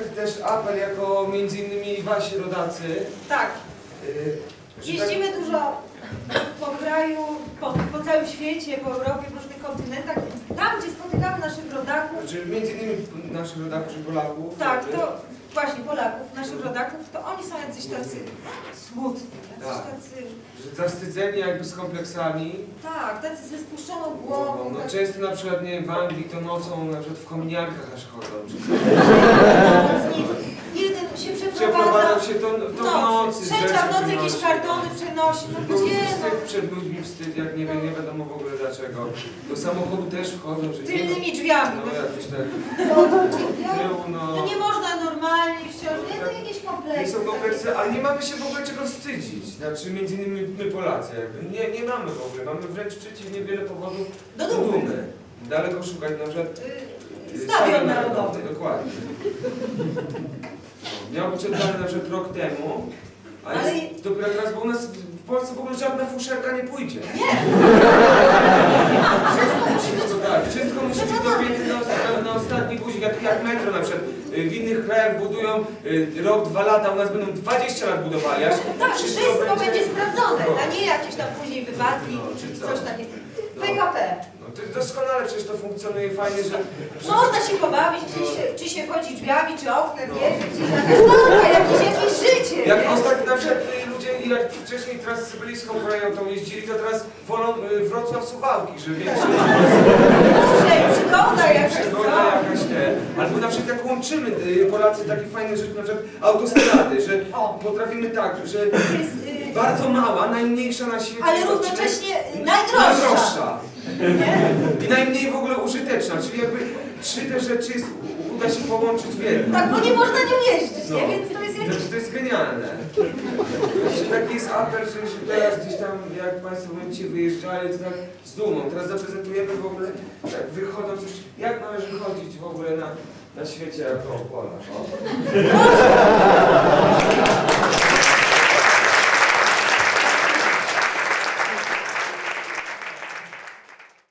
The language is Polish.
też apel jako między innymi wasi rodacy. Tak, y, że jeździmy dużo po kraju, po, po całym świecie, po Europie, po różnych kontynentach. Tam, gdzie spotykamy naszych Tak, rodaków, znaczy między innymi naszych rodaków, czy Polaków. tak, jakby. to właśnie Polaków, naszych rodaków, to oni są jacyś tacy smutni, jacyś Tak. tacy, Że zawstydzeni jakby z kompleksami. tak, tacy ze spuszczoną głową. no tak, często na przykład nie wiem, w Anglii to nocą na przykład w kominiarkach aż chodzą. Czy nocnik. Jeden się przeprowadza Przeprowadzał się to, to w nocy. Trzecia w nocy jakieś kartony przenosi, no No, gdzie wstyd no? przed ludźmi, wstyd, jak nie, wiem, nie wiadomo w ogóle dlaczego. Do samochodu też wchodzą, że Tylnymi drzwiami. No jakoś tak No, tyłu, no. to nie można normalnie wciąż, nie, to jakieś Nie kompleksy. są kompleksy, ale nie mamy się w ogóle czego wstydzić. Znaczy między innymi my Polacy jakby. Nie, nie mamy w ogóle. Mamy wręcz przeciwnie wiele powodów Do dumy. Daleko szukać na przykład y, Stadion Narodowy. Dokładnie. No, miał być oddany na przykład rok temu, ale, Ale- jest dopiero teraz, bo u nas w Polsce w ogóle żadna fuszerka nie pójdzie. Nie, Wszystko tak, wszystko musi być dopięte na, osta- na ostatni guzik, jak, jak metro na przykład. Y, W innych krajach budują y, rok, dwa lata, u nas będą 20 lat budowali, aż tak, wszystko będzie sprawdzone, No. a nie jakieś tam później wypadki, No, czy co? coś takiego. No. PKP. To doskonale przecież to funkcjonuje fajnie, że... że Można się pobawić, czy się, czy się wchodzi drzwiami, czy oknem, No. wiesz, gdzieś jakaś nowka, jakieś, jakieś życie. jak nie? ostatnio na przykład y, ludzie, jak wcześniej teraz z bliską tą jeździli, to teraz wolą y, Wrocław Suwałki, że większe Słuchaj, przygoda jakaś, przygoda jakaś te. Albo na przykład jak łączymy y, Polacy takie fajne rzeczy, na przykład autostrady, że potrafimy tak, że Jest, bardzo mała, najmniejsza na świecie. ale równocześnie y, najdroższa. najdroższa. Nie? I najmniej w ogóle użyteczna, czyli jakby trzy te rzeczy jest, uda się połączyć w jedno. Tak, bo nie można nią jeździć, No. nie? Więc to jest. To, jest genialne. Znaczy, taki jest apel, żebyśmy teraz gdzieś tam, jak Państwo będziecie wyjeżdżali, to tak z dumą. Teraz zaprezentujemy w ogóle, jak wychodząc już, jak należy chodzić w ogóle na, na świecie jako Polak.